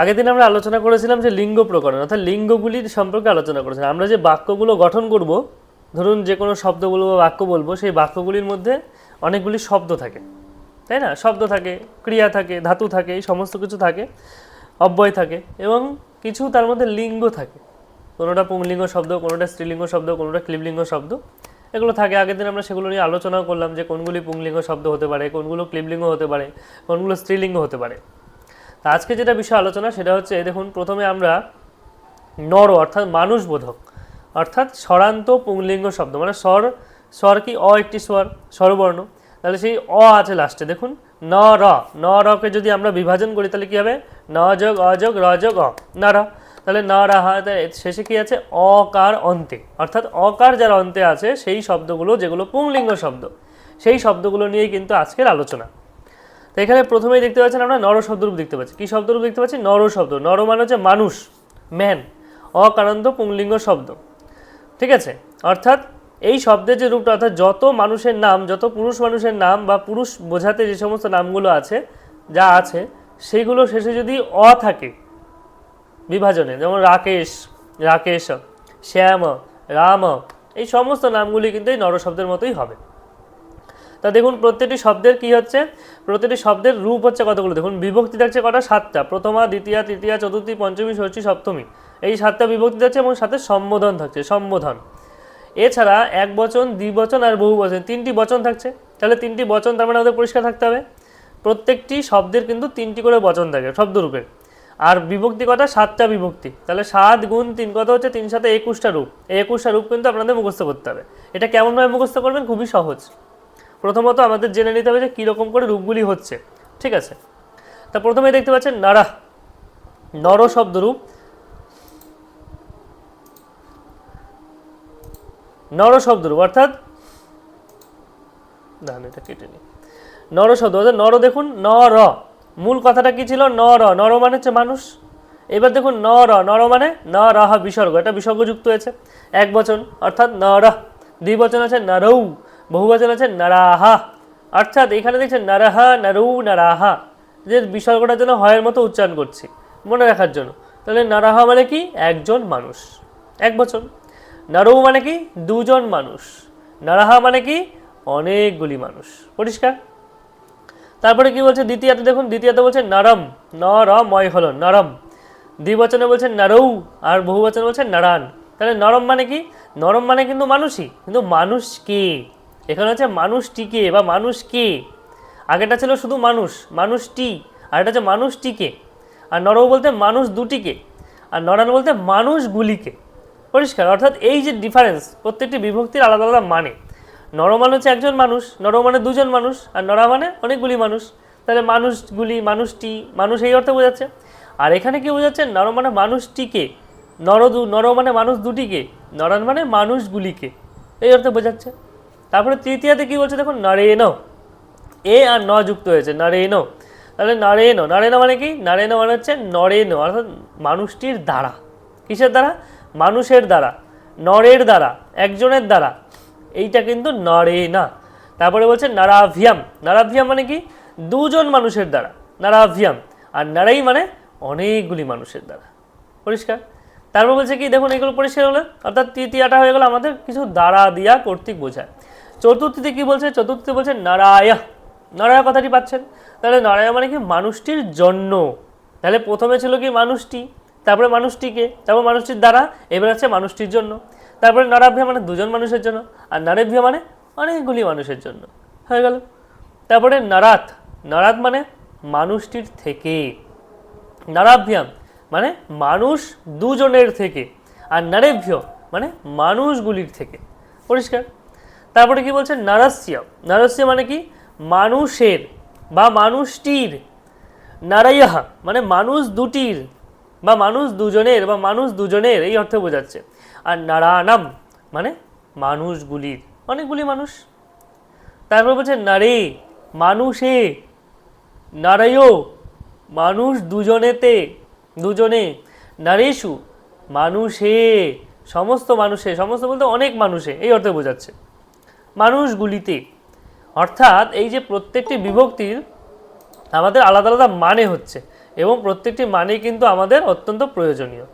আগের দিন আমরা আলোচনা করেছিলাম যে লিঙ্গ প্রকরণ, অর্থাৎ লিঙ্গগুলির সম্পর্কে আলোচনা করেছিলাম। আমরা যে বাক্যগুলো গঠন করব, ধরুন যে কোনো শব্দ বলব বা বাক্য বলব, সেই বাক্যগুলির মধ্যে অনেকগুলি শব্দ থাকে। তাই না? শব্দ থাকে, ক্রিয়া থাকে, ধাতু থাকে, এই সমস্ত কিছু থাকে, অব্যয় থাকে এবং কিছু তার মধ্যে লিঙ্গ থাকে। কোনোটা পুংলিঙ্গ শব্দ, কোনোটা স্ত্রীলিঙ্গ শব্দ, কোনোটা ক্লিবলিঙ্গ শব্দ, এগুলো থাকে। আগের দিন আমরা সেগুলো নিয়ে আলোচনাও করলাম যে কোনগুলি পুংলিঙ্গ শব্দ হতে পারে, কোনগুলো ক্লিবলিঙ্গ হতে পারে, কোনগুলো স্ত্রীলিঙ্গ হতে পারে। আজকে যেটা বিষয় আলোচনা, সেটা হচ্ছে দেখুন, প্রথমে আমরা নর, অর্থাৎ মানুষ বোধক অর্থাৎ স্বরান্ত পুংলিঙ্গ শব্দ মানে স্বর স্বর কি? অ একটি স্বর, স্বরবর্ণ। তাহলে সেই অ আছে লাস্টে দেখুন, ন, র, ন রকে যদি আমরা বিভাজন করি, তাহলে কি হবে? ন যোগ, অ যোগ, র যোগ, অ। না, র। তাহলে ন, রা, হা শেষে কি আছে? অকার অন্তে। অর্থাৎ অকার যার অন্তে আছে, সেই শব্দগুলো, যেগুলো পুংলিঙ্গ শব্দ, সেই শব্দগুলো নিয়েই কিন্তু আজকের আলোচনা। তো এখানে প্রথমেই দেখতে পাচ্ছেন আমরা নর শব্দরূপ দেখতে পাচ্ছি। কী শব্দরূপ দেখতে পাচ্ছি? নর শব্দ। নর মানে হচ্ছে মানুষ ম্যান অকারান্ত পুংলিঙ্গ শব্দ। ঠিক আছে? অর্থাৎ এই শব্দের যে রূপটা, অর্থাৎ যত মানুষের নাম, যত পুরুষ মানুষের নাম বা পুরুষ বোঝাতে যে সমস্ত নামগুলো আছে, যা আছে সেইগুলো শেষে যদি অ থাকে বিভাজনে, যেমন রাকেশ রাকেশ, শ্যাম, রাম, এই সমস্ত নামগুলি কিন্তু এই নর শব্দের মতোই হবে। তা দেখুন প্রত্যেকটি শব্দের কি হচ্ছে? প্রতিটি শব্দের রূপ হচ্ছে কতগুলো? দেখুন বিভক্তি থাকছে কটা? সাতটা। প্রথমা, দ্বিতীয়া, তৃতীয়া, চতুর্থী, পঞ্চমী, ষষ্ঠী, সপ্তমী। এই সাতটা বিভক্তি থাকছে এবং সাথে সম্বোধন থাকছে, সম্বোধন। এছাড়া এক বচন দ্বিবচন আর বহু বচন, তিনটি বচন থাকছে। তাহলে তিনটি বচন তার মানে আমাদের পরিষ্কার থাকতে হবে। প্রত্যেকটি শব্দের কিন্তু তিনটি করে বচন থাকে, শব্দরূপের। আর বিভক্তি কটা? সাতটা বিভক্তি। তাহলে সাত গুণ তিন কথা হচ্ছে? তিন সাথে একুশটা রূপ। এই একুশটা রূপ কিন্তু আপনাদের মুখস্থ করতে হবে। এটা কেমনভাবে মুখস্থ করবেন? খুবই সহজ। প্রথমত আমাদের জেনে নিতে হবে যে কীরকম করে রূপগুলি হচ্ছে। ঠিক আছে? তা প্রথমে দেখতে পাচ্ছেন নারা নর শব্দরূপ নর শব্দরূপ অর্থাৎ দাঁড়ান, এটা কেটে নিই। নর শব্দ, অর্থাৎ নর দেখুন ন র মূল কথাটা কি ছিল? ন র নর মানে হচ্ছে মানুষ। এবার দেখুন ন র নর মানে ন রহ বিসর্গ। এটা বিসর্গযুক্ত হয়েছে। এক বচন, অর্থাৎ ন রহ দ্বিবচন আছে নরৌ। বহুবচন আছে নারাহা। অর্থাৎ এখানে দেখছেন নারাহা, নারৌ, নারাহা। যে বিসর্গটা যেন হয়ের মতো উচ্চারণ করছি, মনে রাখার জন্য। তাহলে নারাহা মানে কি? একজন মানুষ। এক বচন। নারৌ মানে কি? দুজন মানুষ। নারাহা মানে কি? অনেকগুলি মানুষ। পরিষ্কার? তারপরে কি বলছে দ্বিতীয়তে? দেখুন, দ্বিতীয়তে বলছে নরম, নরময় হলো, নরম। দ্বিবচনে বলছে নারৌ, আর বহুবচনে বলছে নারায়ণ। তাহলে নরম মানে কি? নরম মানে কিন্তু মানুষই, কিন্তু মানুষ কে? এখানে হচ্ছে মানুষটিকে বা মানুষ কে? আগেটা ছিল শুধু মানুষ মানুষটি আর এটা হচ্ছে মানুষটিকে আর নরম বলতে মানুষ দুটিকে, আর নরান বলতে মানুষগুলিকে পরিষ্কার, অর্থাৎ এই যে ডিফারেন্স প্রত্যেকটি বিভক্তির আলাদা আলাদা মানে। নর মানে হচ্ছে একজন মানুষ নর মানে দুজন মানুষ, আর নরা মানে অনেকগুলি মানুষ। তাহলে মানুষগুলি মানুষটি মানুষ এই অর্থে বোঝাচ্ছে। আর এখানে কি বোঝাচ্ছে? নর মানে মানুষটিকে নর দু নর মানে মানুষ দুটিকে নরান মানে মানুষগুলিকে এই অর্থে বোঝাচ্ছে। তারপরে তৃতীয়াতে কি বলছে দেখুন নরেন এ আর ন যুক্ত হয়েছে নরেন তাহলে নরেন নরেন মানে কি? নরেন মানে হচ্ছে নরেন অর্থাৎ মানুষটির দ্বারা। কিসের দ্বারা? মানুষের দ্বারা, নরের দ্বারা, একজনের দ্বারা। এইটা কিন্তু নরে না তারপরে বলছে নারাভিয়াম। নারাভিয়াম মানে কি? দুজন মানুষের দ্বারা, নারাভিয়াম। আর নারাই মানে অনেকগুলি মানুষের দ্বারা। পরিষ্কার? তারপর বলছে কি, দেখুন, এগুলো পরিষ্কার হলো। অর্থাৎ তৃতীয়টা হয়ে গেল আমাদের কিছু দ্বারা দিয়া কর্তৃক বোঝায়। চতুর্থীতে কি বলছে? চতুর্থীতে বলছে নারায়া নারায়া কথাটি পাচ্ছেন। তাহলে নারায়া মানে কি? মানুষটির জন্য। তাহলে প্রথমে ছিল কি মানুষটি? তারপরে মানুষটিকে। তারপর মানুষটির দ্বারা। এবার আছে মানুষটির জন্য। তারপরে নরাভ্যা মানে দুজন মানুষের জন্য। আর নারেভ্যা মানে অনেকগুলি মানুষের জন্য। হয়ে গেল। তারপরে নারাত। নারাত মানে মানুষটির থেকে। নারাভ্যাম মানে মানুষ দুজনের থেকে। আর নারেভ্য মানে মানুষগুলির থেকে। পরিষ্কার? তারপরে কি বলছে নারাস্য নারাস্য মানে কি? মানুষের বা মানুষটির। নারাইয়াহা মানে মানুষ দুটির বা মানুষ দুজনের বা মানুষ দুজনের, এই অর্থে বোঝাচ্ছে। আর নারায়ণাম মানে মানুষগুলির। অনেকগুলি মানুষ। তারপর বলছে, নারে, মানুষে। নারায়ো, মানুষ দুজনেতে, দুজনে। নারেশু, মানুষে। সমস্ত মানুষে, সমস্ত বলতে অনেক মানুষে, এই অর্থে বোঝাচ্ছে। মানুষগুলিতে। অর্থাৎ এই যে প্রত্যেকটি বিভক্তির আমাদের আলাদা আলাদা মানে হচ্ছে এবং প্রত্যেকটি মানে কিন্তু আমাদের অত্যন্ত প্রয়োজনীয়।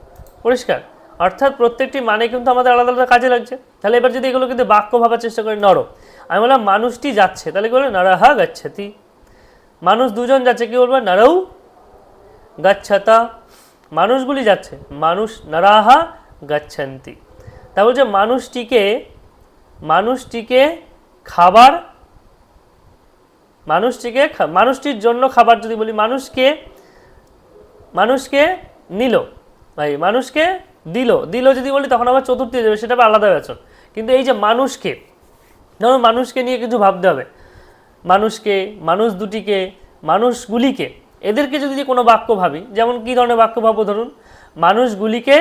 পরিষ্কার? অর্থাৎ প্রত্যেকটি মানে কিন্তু আমাদের আলাদা আলাদা কাজে লাগছে। তাহলে এবার যদি এগুলো কিন্তু বাক্য ভাবার চেষ্টা করি নর আমি বললাম, মানুষটি যাচ্ছে। তাহলে কি বলব? নরহা গচ্ছতি। মানুষ দুজন যাচ্ছে, কি বলব? নরৌ গাচ্ছাতা। মানুষগুলি যাচ্ছে। মানুষ নরাহা গচ্ছন্তি। তা বলছে, মানুষটিকে মানুষটিকে খাবার, মানুষটিকে মানুষটির জন্য খাবার যদি বলি, মানুষকে মানুষকে নিল। ভাই, মানুষকে দিল। দিল যদি বলি, তখন আবার চতুর্থী যাবে, সেটা আলাদা বেতন কিন্তু এই যে মানুষকে, ধরো মানুষকে নিয়ে কিছু ভাবতে হবে। মানুষকে, মানুষ দুটিকে, মানুষগুলিকে, এদেরকে যদি কোনো বাক্য ভাবি, যেমন কী ধরনের বাক্য ভাবো ধরুন? মানুষগুলিকে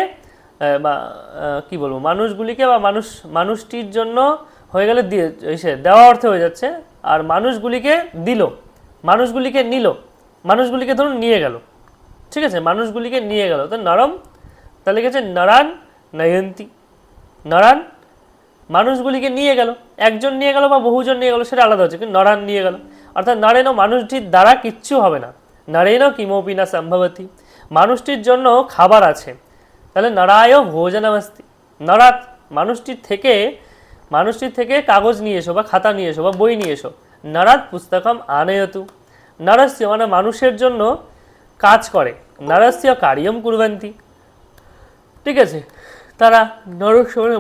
বা কি বলব, মানুষগুলিকে বা মানুষ, মানুষটির জন্য হয়ে গেলে দিয়ে এসে দেওয়া অর্থে হয়ে যাচ্ছে, আর মানুষগুলিকে দিল, মানুষগুলিকে নিল, মানুষগুলিকে ধরুন নিয়ে গেল, ঠিক আছে, মানুষগুলিকে নিয়ে গেল, তো নরম, তাহলে গেছে নরান নয়ন্তী, নরান, মানুষগুলিকে নিয়ে গেল, একজন নিয়ে গেল বা বহুজন নিয়ে গেল, সেটা আলাদা হচ্ছে, কিন্তু নরান নিয়ে গেল, অর্থাৎ নরেন মানুষটির দ্বারা কিচ্ছু হবে না নরেন কিমপি না সম্ভবতী, মানুষটির জন্য খাবার আছে তাহলে নরায় ভোজনামস্তি। নরাত মানুষটির থেকে মানুষটির থেকে কাগজ নিয়ে এসো বা খাতা নিয়ে এসো বা বই নিয়ে এসো। নরাত পুস্তকম আনয়তু। নরস্য মানে মানুষের জন্য কাজ করে। নরস্য কার্যম কুরবন্তি। ঠিক আছে? তারা মানে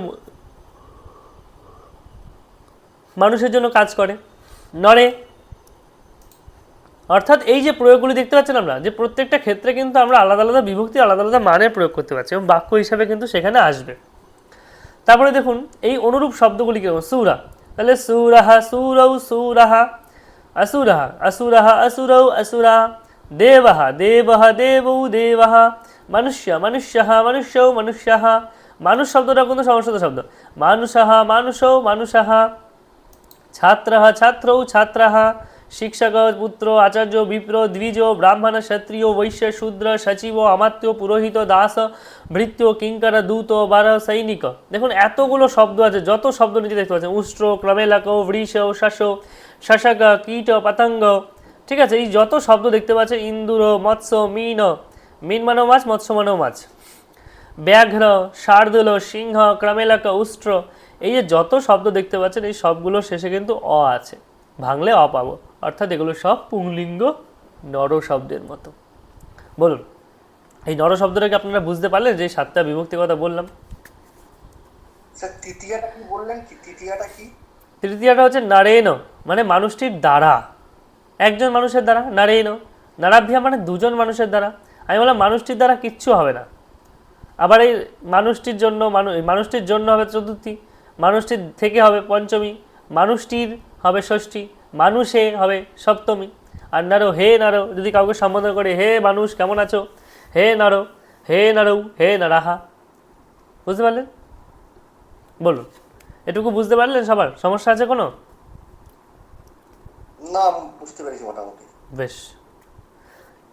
মানুষের জন্য কাজ করে। নরে অর্থাৎ এই যে প্রয়োগগুলি দেখতে পাচ্ছেন আমরা, যে প্রত্যেকটা ক্ষেত্রে কিন্তু আমরা আলাদা আলাদা বিভক্তি, আলাদা আলাদা মানে প্রয়োগ করতে পারছি এবং বাক্য হিসাবে কিন্তু সেখানে আসবে। তারপরে দেখুন, এই অনুরূপ শব্দগুলি কেমন সুরা। তাহলে সুরাহা, সুরৌ, সুরাহা, আসুরাহা আসুরাহা, আসুরৌ আসুরা দেবহা দেবহা, দেবৌ, দেবহা, মনুষ্য মনুষ্যः মনুষ্যৌ মনুষ্যः মানুষ শব্দটা কিন্তু সংস্কৃত শব্দ? মানুষः মানুষৌ মানুষः ছাত্রः ছাত্রৌ ছাত্রः শিক্ষক পুত্র, আচার্য, বিপ্র, দ্বিজ, ব্রাহ্মণ, ক্ষত্রিয়, বৈশ্য, শূদ্র, সচিব অমাত্য পুরোহিত, দাস, ভৃত্য, কিঙ্কর, দূত, বার, সৈনিক। দেখুন, এতগুলো শব্দ আছে, যত শব্দ নিচে দেখতে পাচ্ছেন। উষ্ট্র, ক্রমেলাক বৃষ শশ, শশক, কীট, পতঙ্গ। ঠিক আছে, এই যত শব্দ দেখতে পাচ্ছেন, ইন্দুর, মৎস্য, মিন মিন মানব মাছ, মৎস্য মানব মাছ। ব্যাঘ্র, শার্দুল, সিংহ, ক্রমেলাক, উষ্ট্র। এই যে যত শব্দ দেখতে পাচ্ছেন, এই সবগুলোর শেষে কিন্তু অ আছে। ভাঙলে অ পাবো। অর্থাৎ এগুলো সব পুংলিঙ্গ নর শব্দের মতো। বলুন এই নর শব্দটাকে আপনারা বুঝতে পারলেন যে সাতটা বিভক্তি কথা বললাম? তৃতীয়টা কি বললেন কি? তৃতীয়টা কি? তৃতীয়টা হচ্ছে নারেন মানে মানুষটির দ্বারা। একজন মানুষের দ্বারা নারেন নারাভ্যা মানে দুজন মানুষের দ্বারা। আমি বললাম মানুষটির দ্বারা কিচ্ছু হবে না। আবার এই মানুষটির জন্য মানুষ মানুষটির জন্য হবে চতুর্থী। মানুষটির থেকে হবে পঞ্চমী। মানুষটির হবে ষষ্ঠী। মানুষে হবে সপ্তমী। আর নারো হে নারো যদি কাউকে সম্বোধন করে হে মানুষ কেমন আছো? হে নারো হে নারৌ হে নারাহা। বুঝতে পারলেন? বলুন। এটুকু বুঝতে পারলেন সবার? সমস্যা আছে কোনো? না বুঝতে পেরেছি মোটামুটি। বেশ।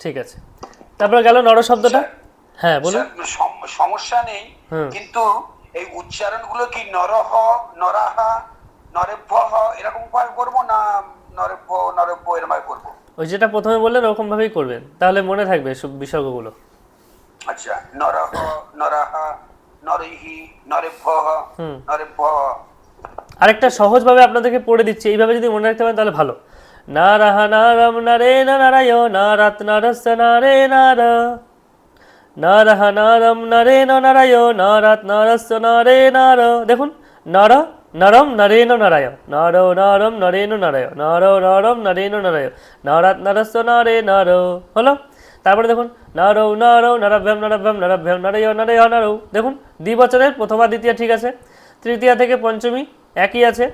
ঠিক আছে। তারপরে গেল নর শব্দটা। হ্যাঁ বলুন। সমস্যা নেই। কিন্তু এই উচ্চারণগুলো কি নরহ নরাহা নরেভ্য এরকম ভাবে করব না নরেভ্য নরেভ্য এরকম ভাবে করব। ওই যেটা প্রথমে বললেন ওরকম ভাবেই করবেন। তাহলে মনে থাকবে সব বিসর্গগুলো। আচ্ছা নরহ নরাহা নরেহি নরেভ্য হুম। নরেভ্য। আরেকটা সহজভাবে আপনাদেরকে পড়ে দিচ্ছি এইভাবে যদি মনে রাখতে পারেন তাহলে ভালো। না রাহা না রাম না রে না নারায় না রাত না রস না রে না র না রাহা না রাম না রে না নারায় না রাত না রস না রে না র দেখুন নর নরম নরেন নারায় নর নরম নরেন নারায় নর নরম নরেন নারায় নরাত নরস নরে নর হলো তারপরে দেখুন নরৌ নরৌ নরভ্যম নরভ্যম নরভ্যম নরয় নরয় নরৌ দেখুন দ্বিবচনের প্রথমা দ্বিতীয় ঠিক আছে তৃতীয়া থেকে পঞ্চমী একই আছে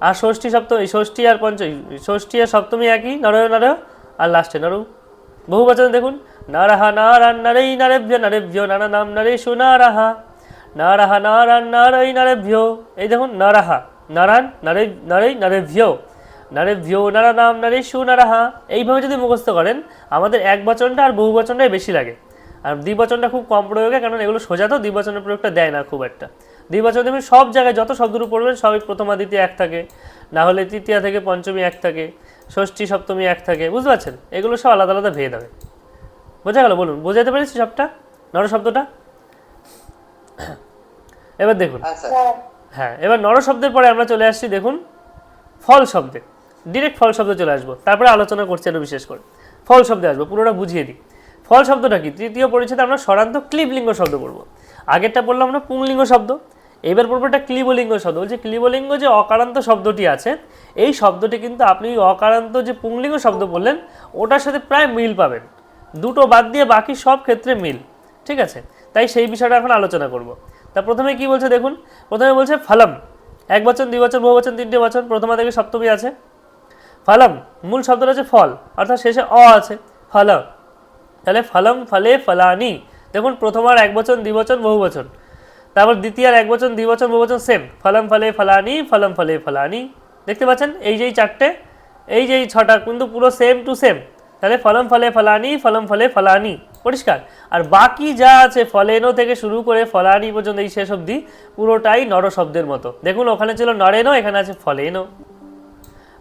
আর ষষ্ঠী সপ্তমী ষষ্ঠী আর পঞ্চমী ষষ্ঠী আর সপ্তমী একই নরয় নরয় আর লাস্টে নরৌ বহু বচন দেখুন নারাহা নারান নারৈ নারেভ্য নারেভ্য নানা নাম নরেশু নারাহা নারাহা, নারান নারৈ নারেভ্য। এই দেখুন, নারাহা, নারান নারে নারৈ নারেভ্য। নারেভ্য নারা নাম নারে সু নারাহা। এইভাবে যদি মুখস্থ করেন, আমাদের এক বচনটা আর বহু বচনটাই বেশি লাগে। আর দ্বিবচনটা খুব কম প্রয়োগে কারণ এগুলো সোজা তো দ্বিবচনের প্রয়োগটা দেয় না খুব একটা। দ্বিবচন দেখবেন সব জায়গায় যত শব্দরূপ পড়বেন, সবই প্রথমা দ্বিতীয় এক থাকে। না হলে তৃতীয়া থেকে পঞ্চমী এক থাকে, ষষ্ঠী, সপ্তমী এক থাকে, বুঝতে পারছেন? এগুলো সব আলাদা আলাদা ভেদ হবে বোঝা গেল, বলুন, বোঝাতে পেরেছি সবটা? নর শব্দটা? এবার দেখুন। হ্যাঁ হ্যাঁ এবার নর শব্দের পরে আমরা চলে আসছি দেখুন ফল শব্দে। ডিরেক্ট ফল শব্দে চলে আসব। তারপরে আলোচনা করছি আরও বিশেষ করে। ফল শব্দে আসব পুরোটা বুঝিয়ে দিই। ফল শব্দটা কি? তৃতীয় পরিচ্ছেদে আমরা সরান্ত ক্লিবলিঙ্গ শব্দ পড়ব। আগেরটা বললাম আমরা পুংলিঙ্গ শব্দ। এবার পড়ব একটা ক্লিবলিঙ্গ শব্দ। বলছে ক্লিবলিঙ্গ যে অকারান্ত শব্দটি আছে এই শব্দটি কিন্তু আপনি অকারান্ত যে পুংলিঙ্গ শব্দ বললেন ওটার সাথে প্রায় মিল পাবেন। দুটো বাদ দিয়ে বাকি সব ক্ষেত্রে মিল। ঠিক আছে? তাই সেই বিষয়টা এখন আলোচনা করব। তা প্রথমে কি বলছে দেখুন? প্রথমে বলছে ফলম। এক বচন, দুই বচন, বহু বচন, তিনটে বচন, প্রথমা থেকে সপ্তমী আছে। ফলম, মূল শব্দটা হচ্ছে ফল, অর্থাৎ শেষে অ আছে। ফল তাহলে ফলম ফলে ফলানি। দেখুন প্রথম আর এক বচন দ্বিবচন বহু বচন। তারপর দ্বিতীয় আর এক বচন দ্বিবচন বহু বচন সেম ফলম ফলে ফলানি, ফলম ফলে ফলানি। দেখতে পাচ্ছেন? এই যে এই চারটে, এই যে এই ছটা, কিন্তু পুরো সেম টু সেম তাহলে ফলম ফলে ফলানি, ফলম ফলে ফলানি। পরিষ্কার। আর বাকি যা আছে ফলেনো থেকে শুরু করে ফলানি পর্যন্ত এই শেষ অবধি পুরোটাই নর শব্দের মতো। দেখুন, ওখানে ছিল নরেনো এখানে আছে ফলেনো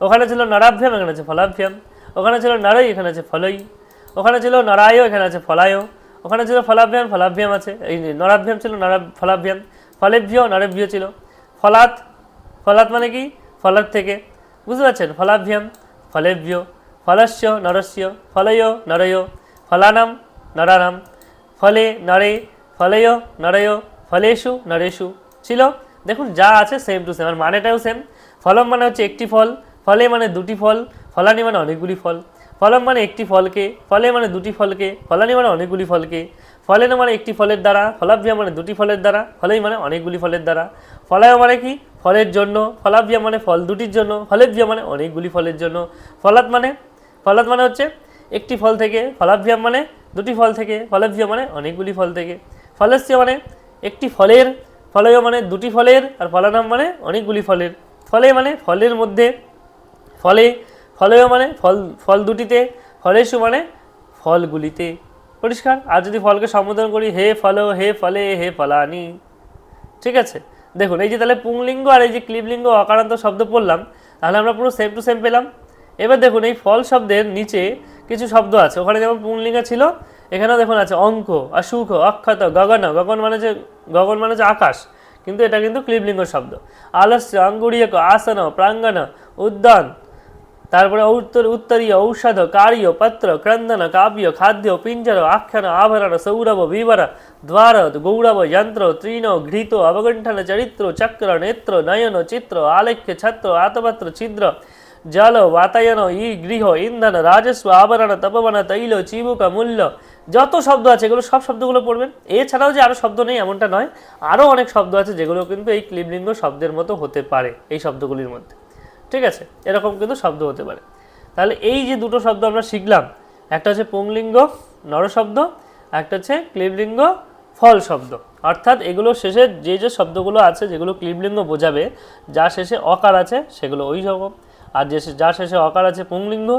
ওখানে ছিল নরাভ্যাম, এখানে আছে ফলাভ্যাম। ওখানে ছিল নরই, এখানে আছে ফলই। ওখানে ছিল নরায় এখানে আছে ফলায় ওখানে ছিল ফলাভ্যাম ফলাভ্যাম আছে। এই নরাভ্যাম ছিল, নরা ফলাভ্যাম। ফলেভ্য নরেভ্য ছিল। ফলাত ফলাত মানে কি? ফলাত থেকে। বুঝতে পারছেন? ফলাভ্যাম ফলেভ্য ফলস্য, নরস্য। ফলয় নরয় ফলানাম নরানাম ফলে নরে ফলয় নরয় ফলেষু নরেষু ছিল? দেখুন, যা আছে সেম টু সেম আর মানেটাও সেম ফলম মানে হচ্ছে একটি ফল, ফলে মানে দুটি ফল, ফলানি মানে অনেকগুলি ফল। ফলম মানে একটি ফলকে, ফলে মানে দুটি ফলকে, ফলানি মানে অনেকগুলি ফলকে। ফলেন মানে একটি ফলের দ্বারা ফলাভ্যা মানে দুটি ফলের দ্বারা, ফলেই মানে অনেকগুলি ফলের দ্বারা। ফলায় মানে কি? ফলের জন্য ফলাভ্যা মানে ফল দুটির জন্য ফলেভ্যা মানে অনেকগুলি ফলের জন্য। ফলাত মানে ফলাত মানে হচ্ছে একটি ফল থেকে ফলাভ্যাম মানে দুটি ফল থেকে, ফলাভ্য মানে অনেকগুলি ফল থেকে। ফলস্য মানে একটি ফলের, ফলয় মানে দুটি ফলের, আর ফলানাম মানে অনেকগুলি ফলের। ফলে মানে ফলের মধ্যে ফলে, ফলয় মানে ফল ফল দুটিতে, ফলেশু মানে ফলগুলিতে। পরিষ্কার? আর যদি ফলকে সম্বোধন করি, হে ফল, হে ফলে, হে ফলানি। ঠিক আছে? দেখুন, এই যে তাহলে পুংলিঙ্গ আর এই যে ক্লিবলিঙ্গ অকারান্ত শব্দ পড়লাম, তাহলে আমরা পুরো সেম টু সেম পেলাম। এবার দেখুন, এই ফল শব্দের নিচে কিছু শব্দ আছে। ওখানে যেমন পুংলিঙ্গ ছিল, এখানেও দেখুন আছে, অঙ্ক, অসুখ, অক্ষত, গগন গগন মানে যে, গগন মানে যে আকাশ, কিন্তু এটা কিন্তু ক্লিবলিঙ্গ শব্দ। আলস্য অঙ্গুড়িয়ক আসন প্রাঙ্গন উদ্যান, তারপরে উত্তর, উত্তরীয়, ঔষধ, কার্য, পত্র, ক্রন্দন, কাব্য, খাদ্য, পিঞ্জর, আখ্যান, আভরণ, সৌরভ, বিবর দ্বার গৌরব, যন্ত্র, তৃণ, ঘৃত অবগণ্ঠন চরিত্র, চক্র, নেত্র, নয়ন, চিত্র, আলেখ্য, ছত্র, আতপত্র, ছিদ্র জল বাতায়ন ই গৃহ ইন্ধন রাজস্ব আবরণ তপবন তৈল চিবুক মূল্য যত শব্দ আছে এগুলো সব শব্দগুলো পড়বেন। এছাড়াও যে আরও শব্দ নেই এমনটা নয় আরও অনেক শব্দ আছে যেগুলো কিন্তু এই ক্লিবলিঙ্গ শব্দের মতো হতে পারে এই শব্দগুলির মধ্যে। ঠিক আছে? এরকম কিন্তু শব্দ হতে পারে। তাহলে এই যে দুটো শব্দ আমরা শিখলাম, একটা হচ্ছে পুংলিঙ্গ, নরশব্দ, একটা হচ্ছে ক্লিবলিঙ্গ ফল শব্দ। অর্থাৎ এগুলো শেষে যে যে শব্দগুলো আছে, যেগুলো ক্লিবলিঙ্গ বোঝাবে, যা শেষে অকার আছে, সেগুলো ওই রকম আর যে যার শেষে অকার আছে পুংলিঙ্গ